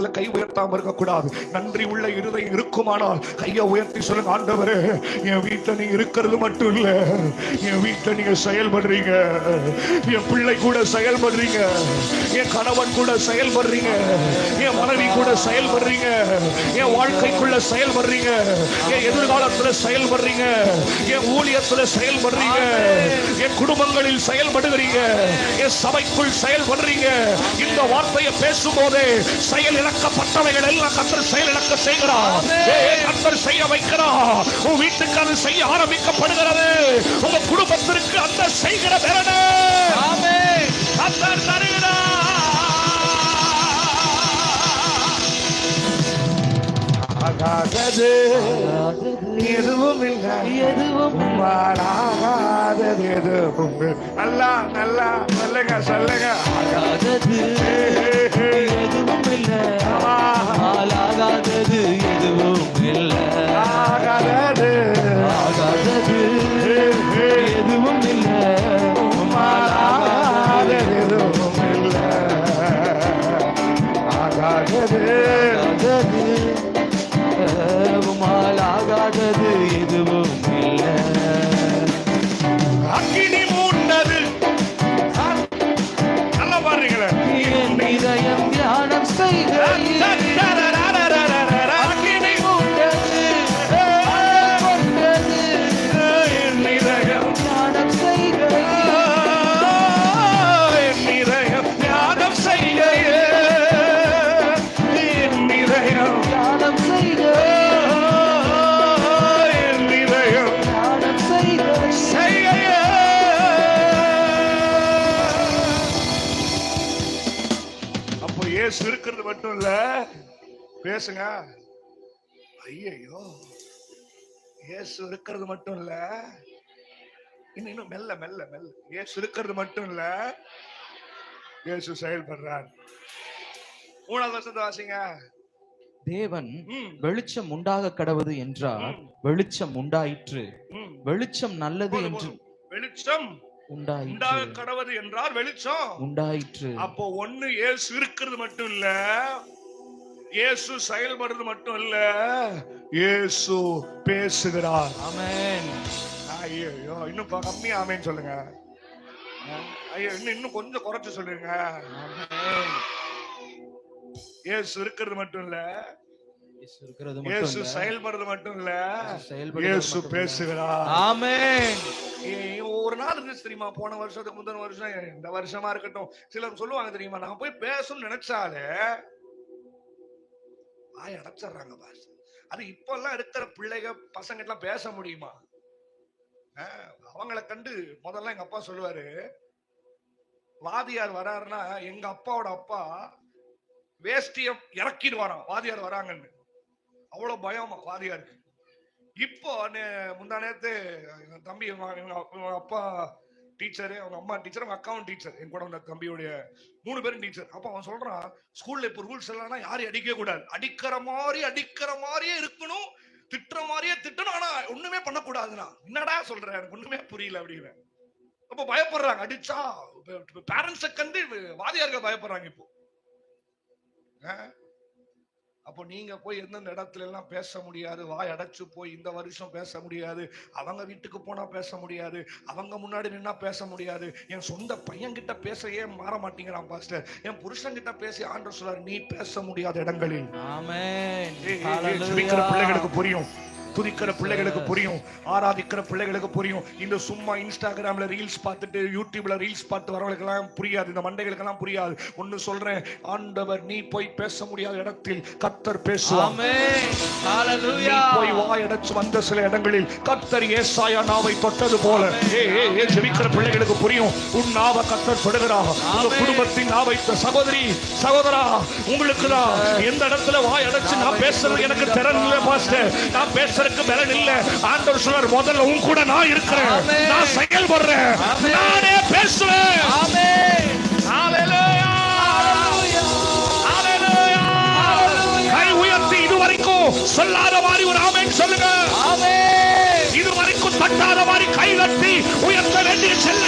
சமூகத்துல கை உயர்த்தாம இருக்க கூடாது நன்றி உள்ள இருதை இருக்குமானால் கையை உயர்த்தி சொல்லுங்க ஆண்டவரே என் வீட்டுல நீங்க இருக்கிறது மட்டும் இல்ல. என் வீட்டுல நீங்க செயல்படுறீங்க. என் பிள்ளை கூட செயல்படுறீங்க. என் கணவன் கூட செயல்படுறீங்க. என் மனைவி கூட செயல்படுறீங்க. என் வாழ்க்கைக்குள்ள செயல்படுறீங்க. என் எதிர்காலத்துல செயல்படுறீங்க. என் ஊழியத்துல செயல்படுறீங்க. என் குடும்பங்களில் செயல்படுகிறீங்க. என் சபைக்குள் செயல்படுறீங்க. இந்த வார்த்தையை பேசும் போதே செயல் இழக்கப்பட்டவைகள் எல்லாம் கத்தர் செயல் இழக்க செய்கிறார் கத்தர் செய்ய வைக்கிறார். உன் வீட்டுக்கு அது செய்ய ஆரம்பிக்கப்படுகிறது. உங்க குடும்பத்திற்கு அந்த செய்கிற பெறனே கத்தர் தருகிறார். ஆகாதது எதுவும் இல்லை எதுவும் உம்மாலாகாதது எதுவும். நல்லா நல்லா சொல்லுங்க சொல்லுங்க. ஆகாதது. ஆகாதது ஆகாதது ஆகாதது எதுவும் இல்ல. அக்கினி மூண்டது. நல்லா பாருங்களே என் இதயம் தியானம் செய்கையில் இருக்கிறது மட்டும் இல்ல. பேசுங்க. ஐயையோ. இயேசு இருக்கிறது மட்டும் இல்ல. இன்னும் இன்னும் மெல்ல மெல்ல மெல்ல. இயேசு இருக்கிறது மட்டும் இல்ல. இயேசு செயல்படுறார். மூணாவது வருஷத்தை வாசிங்க. தேவன் வெளிச்சம் உண்டாக கடவுது என்றார். வெளிச்சம் உண்டாயிற்று. வெளிச்சம் நல்லது என்று. வெளிச்சம் உண்டாக கடவுது என்றால் வெளிச்சம். உண்டாயிற்று. அப்போ ஒண்ணு இயேசு இருக்கிறது மட்டும் இல்ல இயேசு செயல்படுறது மட்டும் இல்ல இயேசு பேசுகிறார். ஆமென். ஐயோ இன்னும் கம்மியா ஆமேன்னு சொல்லுங்க. ஐயோ இன்னும் இன்னும் கொஞ்சம் குறைச்சு சொல்லுங்க. இயேசு இருக்கிறது மட்டும் இல்ல இயேசு. செயல்படுறது மட்டும் இல்ல. இயேசு. பேசுகிறார். ஆமென். ஏய், ஒரு நாள் இருந்துச்சு தெரியுமா? போன வருஷத்துக்கு முந்தின வருஷம் இந்த வருஷமா இருக்கட்டும். சிலர் சொல்லுவாங்க தெரியுமா? நான் போய் பேசணும்னு நினைச்சாலே வாய் அடைச்சிடுறாங்க பாஸ் அது இப்பெல்லாம் இருக்கிற பிள்ளைங்க பசங்க எல்லாம் பேச முடியுமா? அவங்கள கண்டு முதல்ல எங்க அப்பா சொல்லுவாரு வாதியார் வராருன்னா எங்க அப்பாவோட அப்பா வேஷ்டிய இறக்கிடுவாராம் வாதியார் வராங்கன்னு. அவ்வளோ பயமா வாதியாருக்கு இப்போ முந்தா நேரத்து என் தம்பி இவங்க அப்பா டீச்சரு அவங்க அம்மா டீச்சர் அவங்க அக்காவும் டீச்சர். என் கூட வந்த தம்பியுடைய மூணு பேரும் டீச்சர். அப்போ அவன் சொல்றான் ஸ்கூல்ல இப்போ ரூல்ஸ் இல்லைன்னா யாரையும் அடிக்க கூடாது. அடிக்கிற மாதிரி அடிக்கிற மாதிரியே இருக்கணும். திட்டுற மாதிரியே திட்டணும். ஆனா ஒண்ணுமே பண்ணக்கூடாதுண்ணா. என்னடா சொல்ற? எனக்கு ஒண்ணுமே புரியல அப்படின்னு அப்ப பயப்படுறாங்க. அடிச்சா பேரண்ட்ஸை கண்டு வாதியார்கள் பயப்படுறாங்க இப்போ. அப்போ நீங்க போய் எந்தெந்த இடத்துல எல்லாம் பேச முடியாது வாய் அடைச்சு போய் இந்த வருஷம் பேச முடியாது அவங்க வீட்டுக்கு போனா பேச முடியாது அவங்க முன்னாடி நின்னா பேச முடியாது. என் சொந்த பையன் கிட்ட பேச ஏன் மாற மாட்டேங்கிறான் பாஸ்டர். என் புருஷன் கிட்ட பேசி ஆண்டு சொல்றாரு நீ பேச முடியாத இடங்களில். பிள்ளைகளுக்கு புரியும். துதிக்கிற பிள்ளைகளுக்கு புரியும் ஆராதிக்கிற பிள்ளைகளுக்கு புரியும். இந்த சும்மா இன்ஸ்டாகிராம்ல ரீல்ஸ் பார்த்துட்டு யூடியூப்ல ரீல்ஸ் பார்த்து வரவங்களுக்கு எல்லாம் புரியாது. இந்த மண்டைகளுக்கு எல்லாம் புரியாது. ஒன்னு சொல்றேன் ஆண்டவர் நீ போய் பேச முடியாத இடத்தில் கத்தர் ஹalleluya. போய் வாயடைச்சு வந்த சில இடங்களில் கத்தர் ஏசாயா நாவை தொட்டது போல. ஏ ஏ ஜெபிக்கிற பிள்ளைகளுக்கு புரியும். உன் நாவை கத்தர் தொடுகிறார். உங்க. குடும்பத்தின் நாவை சகோதரி சகோதரா உங்களுக்கு தான் எந்த இடத்துல வாய் அடைச்சு நான் பேசுறது எனக்கு திறன் இல்ல பாஸ்டர். நான் பேசுறதுக்கு பலன் இல்ல. ஆண்டவர் சொல்றார் முதல்ல உன் கூட நான் இருக்கிறேன். நான் செயல்படுறேன். நானே பேசுவேன். ஆமென். ஹalleluya. ஹalleluya. கை உயர்த்தி இதுவரைக்கும் சொல்லாத மாதிரி ஒரு ஆமென் சொல்லுங்க. ஆமென். இதுவரைக்கும் தட்டாத மாதிரி கை கட்டி உயர்த்த வேண்டிய செல்ல